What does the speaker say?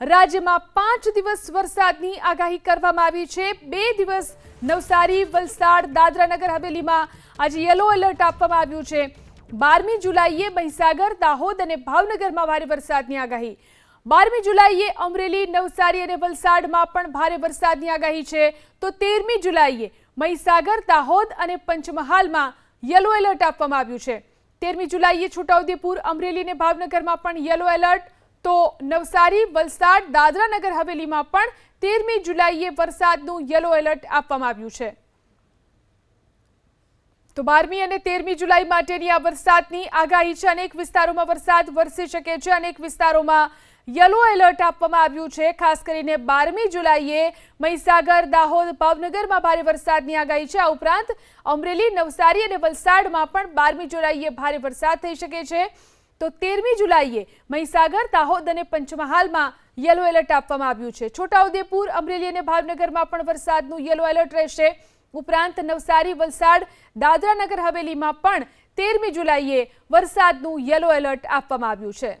રાજ્યમાં પાંચ દિવસ વરસાદની આગાહી કરવામાં આવી છે. બે દિવસ નવસારી, વલસાડ દાદરાનગર હવેલીમાં આજે યલો એલર્ટ આપવામાં આવ્યું છે. બારમી જુલાઈએ મહીસાગર, દાહોદ અને ભાવનગરમાં ભારે વરસાદની આગાહી. બારમી જુલાઈએ અમરેલી, નવસારી અને વલસાડમાં પણ ભારે વરસાદની આગાહી છે. તો તેરમી જુલાઈએ મહીસાગર, દાહોદ અને પંચમહાલમાં યલો એલર્ટ આપવામાં આવ્યું છે. તેરમી જુલાઈએ છોટાઉદેપુર, અમરેલી અને ભાવનગરમાં પણ યલો એલર્ટ. તો નવસારી, વલસાડ, દાદરા નગર હવેલીમાં પણ તેરમી જુલાઈએ વરસાદનું યલો એલર્ટ આપવામાં આવ્યું છે. તો બારમી અને તેરમી જુલાઈ માટેની આ વરસાદની આગાહી છે. અનેક વિસ્તારોમાં વરસાદ વરસી શકે છે. અનેક વિસ્તારોમાં યલો એલર્ટ આપવામાં આવ્યું છે. ખાસ કરીને બારમી જુલાઈએ મહીસાગર, દાહોદ, ભાવનગરમાં ભારે વરસાદની આગાહી છે. આ ઉપરાંત અમરેલી, નવસારી અને વલસાડમાં પણ બારમી જુલાઈએ ભારે વરસાદ થઈ શકે છે. તો તેરમી જુલાઈએ મહીસાગર, દાહોદ અને પંચમહાલમાં યલો એલર્ટ આપવામાં આવ્યું છે. છોટાઉદેપુર, અમરેલી અને ભાવનગરમાં પણ વરસાદનું યલો એલર્ટ રહેશે. ઉપરાંત નવસારી, વલસાડ દાદરાનગર હવેલીમાં પણ તેરમી જુલાઈએ વરસાદનું યલો એલર્ટ આપવામાં આવ્યું છે.